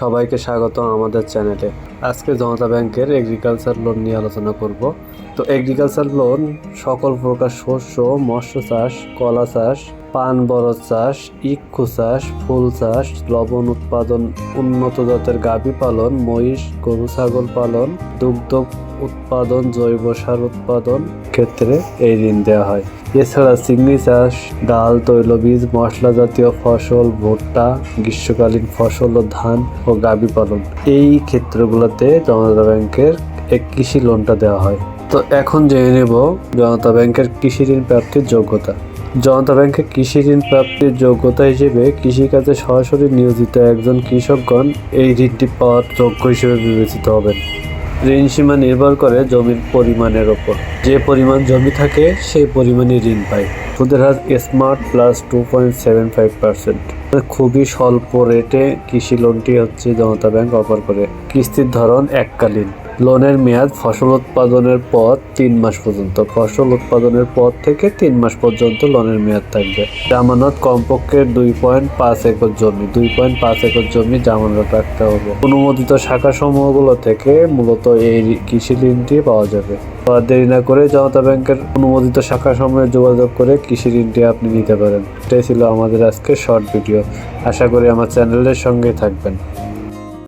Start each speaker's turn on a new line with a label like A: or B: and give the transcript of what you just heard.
A: সবাইকে স্বাগত আমাদের চ্যানেলে। আজকে জনতা ব্যাংকের এগ্রিকালচার লোন নিয়ে আলোচনা করব। তো এগ্রিকালচার লোন সকল প্রকার শস্য, মৎস্য চাষ, কলা চাষ পান বরজ চাষ ইক্ষু চাষ, ফুল চাষ, লবণ উৎপাদন, উন্নত জাতের গাভী পালন, মহিষ, গরু, ছাগল পালন, দুগ্ধ উৎপাদন, জৈব সার উৎপাদন ক্ষেত্রে এই ঋণ দেওয়া হয়। এছাড়া চিংড়ি চাষ, ডাল, তৈলবীজ, মশলা জাতীয় ফসল, ভুট্টা, গ্রীষ্মকালীন ফসল ও ধান ও গাভী পালন। এই ক্ষেত্রগুলোতে জনতা ব্যাংকের এক কৃষি লোনটা দেওয়া হয়। তো এখন জেনে নেব জনতা ব্যাংকের কৃষি ঋণ প্রাপ্তির যোগ্যতা। জনতা ব্যাংকের কৃষি ঋণ প্রাপ্তির যোগ্যতা হিসেবে কৃষিকাজে সরাসরি নিয়োজিত একজন কৃষকগণ এই ঋণটি পাওয়ার যোগ্য হিসেবে বিবেচিত হবেন। ঋণ সীমা নির্ভর করে জমির পরিমাণের ওপর। যে পরিমাণ জমি থাকে, সেই পরিমাণে ঋণ পায়। সুদের হার smart plus two point seven five percent. খুবই স্বল্প রেটে কৃষি লোনটি হচ্ছে জনতা ব্যাংক অফার করে। কিস্তির ধরন এককালীন। লোনের মেয়াদ ফসল উৎপাদনের পর তিন মাস পর্যন্ত, ফসল উৎপাদনের পর থেকে তিন মাস পর্যন্ত লোনের মেয়াদ থাকবে। জামানত কমপক্ষে দুই পয়েন্ট পাঁচ একর জমি, দুই পয়েন্ট পাঁচ একর জমি জামানত রাখতে হবে। অনুমোদিত শাখা সমূহগুলো থেকে মূলত এই কৃষি ঋণটি পাওয়া যাবে। দেরি না করে জনতা ব্যাংকের অনুমোদিত শাখা সমূহে যোগাযোগ করে কৃষি ঋণটি আপনি নিতে পারেন। এটাই ছিল আমাদের আজকের শর্ট ভিডিও। আশা করি আমার চ্যানেলের সঙ্গে থাকবেন।